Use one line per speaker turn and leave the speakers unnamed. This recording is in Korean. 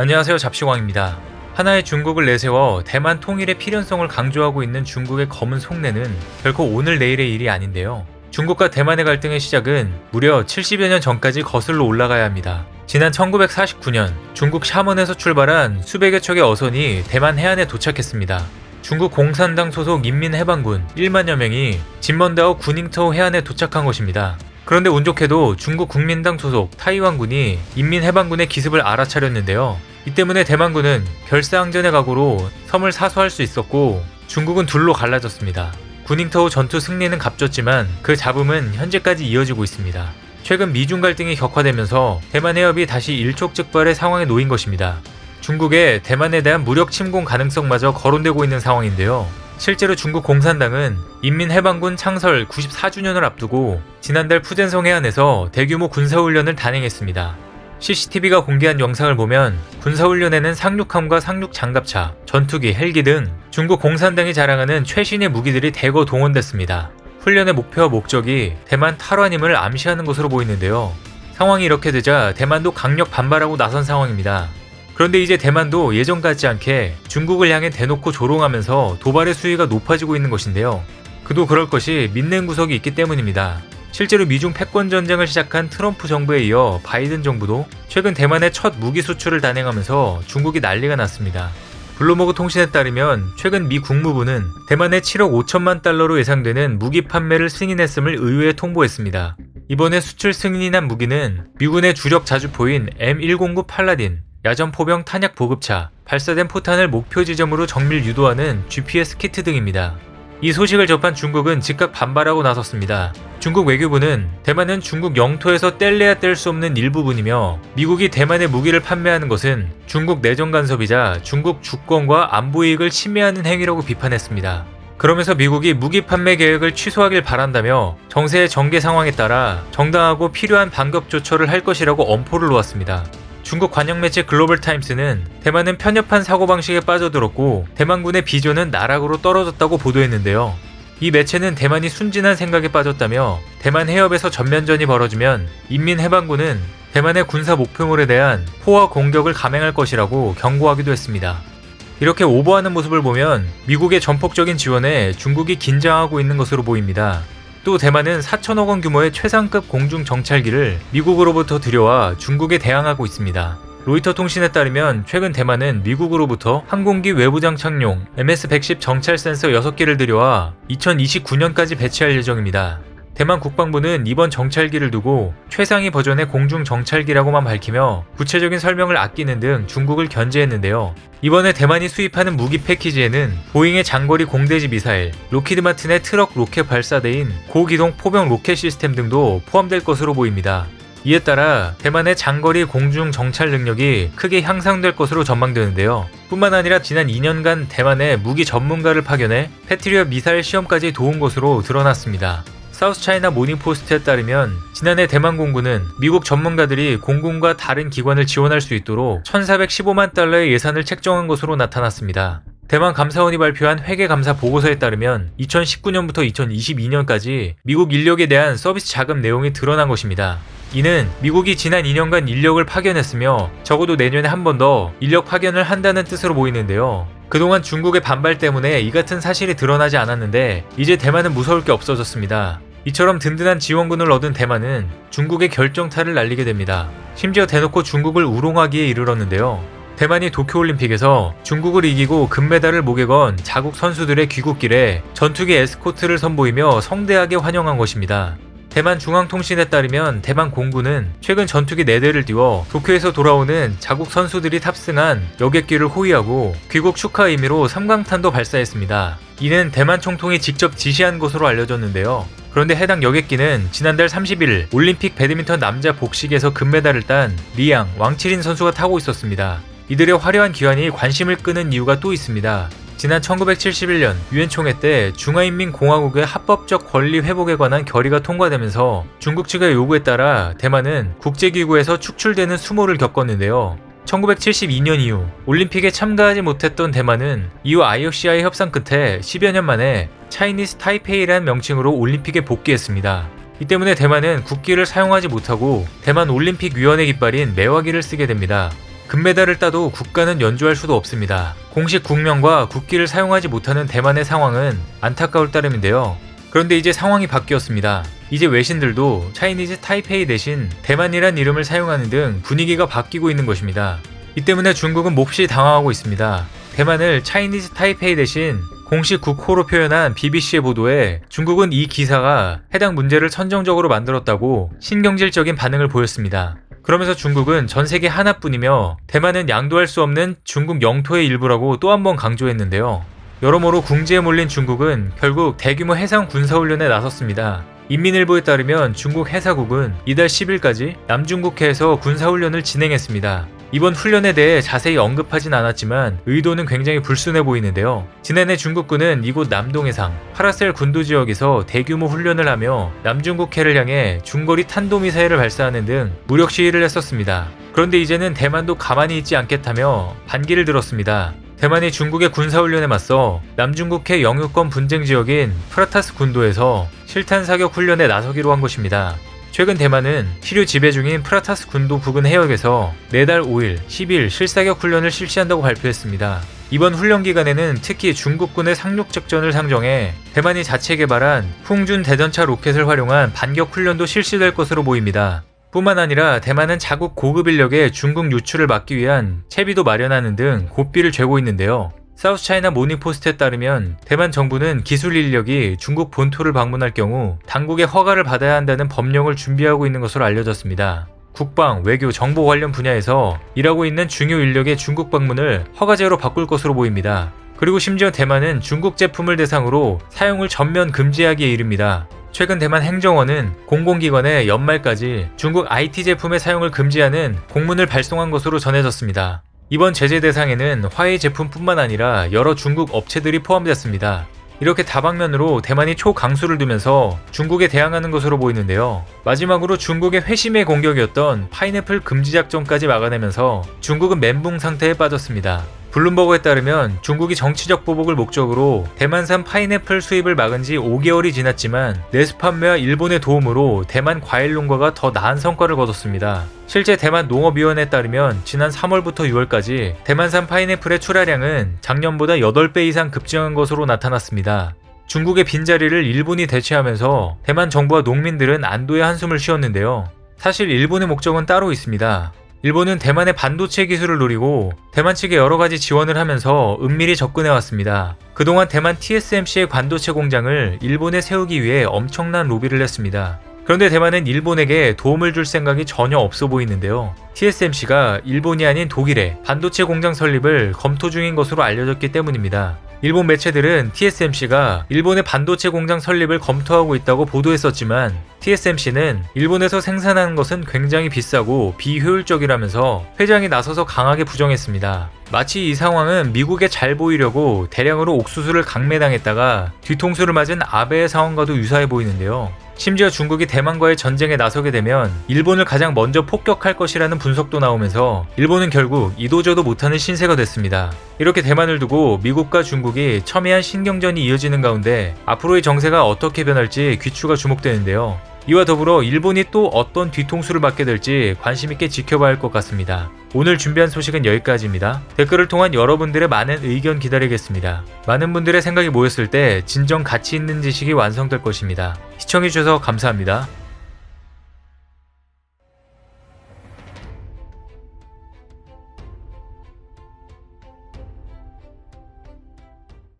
안녕하세요 잡시광입니다. 하나의 중국을 내세워 대만 통일의 필연성을 강조하고 있는 중국의 검은 속내는 결코 오늘 내일의 일이 아닌데요. 중국과 대만의 갈등의 시작은 무려 70여 년 전까지 거슬러 올라가야 합니다. 지난 1949년 중국 샤먼에서 출발한 수백여 척의 어선이 대만 해안에 도착했습니다. 중국 공산당 소속 인민해방군 1만여 명이 진먼다오 구닝터우 해안에 도착한 것입니다. 그런데 운 좋게도 중국 국민당 소속 타이완군이 인민해방군의 기습을 알아차렸는데요. 이 때문에 대만군은 결사항전의 각오로 섬을 사수할 수 있었고 중국은 둘로 갈라졌습니다. 구닝터우 전투 승리는 값졌지만 그 잡음은 현재까지 이어지고 있습니다. 최근 미중 갈등이 격화되면서 대만 해협이 다시 일촉즉발의 상황에 놓인 것입니다. 중국의 대만에 대한 무력 침공 가능성마저 거론되고 있는 상황인데요. 실제로 중국 공산당은 인민해방군 창설 94주년을 앞두고 지난달 푸젠성 해안에서 대규모 군사훈련을 단행했습니다. CCTV가 공개한 영상을 보면 군사훈련에는 상륙함과 상륙 장갑차, 전투기, 헬기 등 중국 공산당이 자랑하는 최신의 무기들이 대거 동원됐습니다. 훈련의 목표와 목적이 대만 탈환임을 암시하는 것으로 보이는데요. 상황이 이렇게 되자 대만도 강력 반발하고 나선 상황입니다. 그런데 이제 대만도 예전 같지 않게 중국을 향해 대놓고 조롱하면서 도발의 수위가 높아지고 있는 것인데요. 그도 그럴 것이 믿는 구석이 있기 때문입니다. 실제로 미중 패권 전쟁을 시작한 트럼프 정부에 이어 바이든 정부도 최근 대만의 첫 무기 수출을 단행하면서 중국이 난리가 났습니다. 블루머그 통신에 따르면 최근 미 국무부는 대만의 7억 5천만 달러로 예상되는 무기 판매를 승인했음을 의회에 통보했습니다. 이번에 수출 승인한 무기는 미군의 주력 자주포인 M109 팔라딘, 야전 포병 탄약 보급차, 발사된 포탄을 목표 지점으로 정밀 유도하는 GPS 키트 등입니다. 이 소식을 접한 중국은 즉각 반발하고 나섰습니다. 중국 외교부는 대만은 중국 영토에서 뗄래야 뗄 수 없는 일부분이며 미국이 대만에 무기를 판매하는 것은 중국 내정 간섭이자 중국 주권과 안보 이익을 침해하는 행위라고 비판했습니다. 그러면서 미국이 무기 판매 계획을 취소하길 바란다며 정세의 전개 상황에 따라 정당하고 필요한 반급 조처를 할 것이라고 엄포를 놓았습니다. 중국 관영 매체 글로벌 타임스는 대만은 편협한 사고방식에 빠져들었고 대만군의 비전은 나락으로 떨어졌다고 보도했는데요. 이 매체는 대만이 순진한 생각에 빠졌다며 대만 해협에서 전면전이 벌어지면 인민해방군은 대만의 군사 목표물에 대한 포화 공격을 감행할 것이라고 경고하기도 했습니다. 이렇게 오버하는 모습을 보면 미국의 전폭적인 지원에 중국이 긴장하고 있는 것으로 보입니다. 또 대만은 4천억 원 규모의 최상급 공중 정찰기를 미국으로부터 들여와 중국에 대항하고 있습니다. 로이터 통신에 따르면 최근 대만은 미국으로부터 항공기 외부 장착용 MS-110 정찰 센서 6개를 들여와 2029년까지 배치할 예정입니다. 대만 국방부는 이번 정찰기를 두고 최상위 버전의 공중 정찰기라고만 밝히며 구체적인 설명을 아끼는 등 중국을 견제했는데요. 이번에 대만이 수입하는 무기 패키지에는 보잉의 장거리 공대지 미사일, 로키드 마틴의 트럭 로켓 발사대인 고기동 포병 로켓 시스템 등도 포함될 것으로 보입니다. 이에 따라 대만의 장거리 공중 정찰 능력이 크게 향상될 것으로 전망되는데요. 뿐만 아니라 지난 2년간 대만의 무기 전문가를 파견해 패트리어 미사일 시험까지 도운 것으로 드러났습니다. 사우스 차이나 모닝포스트에 따르면 지난해 대만 공군은 미국 전문가들이 공군과 다른 기관을 지원할 수 있도록 1,415만 달러의 예산을 책정한 것으로 나타났습니다. 대만 감사원이 발표한 회계 감사 보고서에 따르면 2019년부터 2022년까지 미국 인력에 대한 서비스 자금 내용이 드러난 것입니다. 이는 미국이 지난 2년간 인력을 파견했으며 적어도 내년에 한 번 더 인력 파견을 한다는 뜻으로 보이는데요. 그동안 중국의 반발 때문에 이 같은 사실이 드러나지 않았는데 이제 대만은 무서울 게 없어졌습니다. 이처럼 든든한 지원군을 얻은 대만은 중국의 결정타를 날리게 됩니다. 심지어 대놓고 중국을 우롱하기에 이르렀는데요. 대만이 도쿄올림픽에서 중국을 이기고 금메달을 목에 건 자국 선수들의 귀국길에 전투기 에스코트를 선보이며 성대하게 환영한 것입니다. 대만 중앙통신에 따르면 대만 공군은 최근 전투기 4대를 띄워 도쿄에서 돌아오는 자국 선수들이 탑승한 여객기를 호위하고 귀국 축하 의미로 삼광탄도 발사했습니다. 이는 대만 총통이 직접 지시한 것으로 알려졌는데요. 그런데 해당 여객기는 지난달 30일 올림픽 배드민턴 남자 복식에서 금메달을 딴 리양 왕치린 선수가 타고 있었습니다. 이들의 화려한 기환이 관심을 끄는 이유가 또 있습니다. 지난 1971년 유엔 총회 때 중화인민공화국의 합법적 권리 회복에 관한 결의가 통과되면서 중국 측의 요구에 따라 대만은 국제기구에서 축출되는 수모를 겪었는데요. 1972년 이후 올림픽에 참가하지 못했던 대만은 이후 IOC와의 협상 끝에 10여 년 만에 차이니스 타이페이라는 명칭으로 올림픽에 복귀했습니다. 이 때문에 대만은 국기를 사용하지 못하고 대만 올림픽 위원회 깃발인 매화기를 쓰게 됩니다. 금메달을 따도 국가는 연주할 수도 없습니다. 공식 국명과 국기를 사용하지 못하는 대만의 상황은 안타까울 따름인데요. 그런데 이제 상황이 바뀌었습니다. 이제 외신들도 차이니즈 타이페이 대신 대만이란 이름을 사용하는 등 분위기가 바뀌고 있는 것입니다. 이 때문에 중국은 몹시 당황하고 있습니다. 대만을 차이니즈 타이페이 대신 공식 국호로 표현한 BBC의 보도에 중국은 이 기사가 해당 문제를 선정적으로 만들었다고 신경질적인 반응을 보였습니다. 그러면서 중국은 전 세계 하나뿐이며 대만은 양도할 수 없는 중국 영토의 일부라고 또 한 번 강조했는데요. 여러모로 궁지에 몰린 중국은 결국 대규모 해상 군사훈련에 나섰습니다. 인민일보에 따르면 중국 해사국은 이달 10일까지 남중국해에서 군사훈련을 진행했습니다. 이번 훈련에 대해 자세히 언급하진 않았지만 의도는 굉장히 불순해 보이는데요. 지난해 중국군은 이곳 남동해상 파라셀 군도 지역에서 대규모 훈련을 하며 남중국해를 향해 중거리 탄도미사일을 발사하는 등 무력 시위를 했었습니다. 그런데 이제는 대만도 가만히 있지 않겠다며 반기를 들었습니다. 대만이 중국의 군사훈련에 맞서 남중국해 영유권 분쟁 지역인 프라타스 군도에서 실탄 사격 훈련에 나서기로 한 것입니다. 최근 대만은 시류 지배 중인 프라타스 군도 부근 해역에서 내달 5일, 10일 실사격 훈련을 실시한다고 발표했습니다. 이번 훈련 기간에는 특히 중국군의 상륙 작전을 상정해 대만이 자체 개발한 풍준 대전차 로켓을 활용한 반격 훈련도 실시될 것으로 보입니다. 뿐만 아니라 대만은 자국 고급 인력의 중국 유출을 막기 위한 채비도 마련하는 등 고삐를 죄고 있는데요. 사우스차이나 모닝포스트에 따르면 대만 정부는 기술 인력이 중국 본토를 방문할 경우 당국의 허가를 받아야 한다는 법령을 준비하고 있는 것으로 알려졌습니다. 국방, 외교, 정보 관련 분야에서 일하고 있는 중요 인력의 중국 방문을 허가제로 바꿀 것으로 보입니다. 그리고 심지어 대만은 중국 제품을 대상으로 사용을 전면 금지하기에 이릅니다. 최근 대만 행정원은 공공기관에 연말까지 중국 IT 제품의 사용을 금지하는 공문을 발송한 것으로 전해졌습니다. 이번 제재 대상에는 화웨이 제품뿐만 아니라 여러 중국 업체들이 포함됐습니다. 이렇게 다방면으로 대만이 초강수를 두면서 중국에 대항하는 것으로 보이는데요. 마지막으로 중국의 회심의 공격이었던 파인애플 금지 작전까지 막아내면서 중국은 멘붕 상태에 빠졌습니다. 블룸버그에 따르면 중국이 정치적 보복을 목적으로 대만산 파인애플 수입을 막은 지 5개월이 지났지만 내수 판매와 일본의 도움으로 대만 과일 농가가 더 나은 성과를 거뒀습니다. 실제 대만 농업위원회에 따르면 지난 3월부터 6월까지 대만산 파인애플의 출하량은 작년보다 8배 이상 급증한 것으로 나타났습니다. 중국의 빈자리를 일본이 대체하면서 대만 정부와 농민들은 안도의 한숨을 쉬었는데요. 사실 일본의 목적은 따로 있습니다. 일본은 대만의 반도체 기술을 노리고 대만 측에 여러 가지 지원을 하면서 은밀히 접근해 왔습니다. 그동안 대만 TSMC의 반도체 공장을 일본에 세우기 위해 엄청난 로비를 했습니다. 그런데 대만은 일본에게 도움을 줄 생각이 전혀 없어 보이는데요. TSMC가 일본이 아닌 독일에 반도체 공장 설립을 검토 중인 것으로 알려졌기 때문입니다. 일본 매체들은 TSMC가 일본의 반도체 공장 설립을 검토하고 있다고 보도했었지만 TSMC는 일본에서 생산하는 것은 굉장히 비싸고 비효율적이라면서 회장이 나서서 강하게 부정했습니다. 마치 이 상황은 미국에 잘 보이려고 대량으로 옥수수를 강매당했다가 뒤통수를 맞은 아베의 상황과도 유사해 보이는데요. 심지어 중국이 대만과의 전쟁에 나서게 되면 일본을 가장 먼저 폭격할 것이라는 분석도 나오면서 일본은 결국 이도저도 못하는 신세가 됐습니다. 이렇게 대만을 두고 미국과 중국이 첨예한 신경전이 이어지는 가운데 앞으로의 정세가 어떻게 변할지 귀추가 주목되는데요. 이와 더불어 일본이 또 어떤 뒤통수를 맞게 될지 관심있게 지켜봐야 할 것 같습니다. 오늘 준비한 소식은 여기까지입니다. 댓글을 통한 여러분들의 많은 의견 기다리겠습니다. 많은 분들의 생각이 모였을 때 진정 가치 있는 지식이 완성될 것입니다. 시청해주셔서 감사합니다.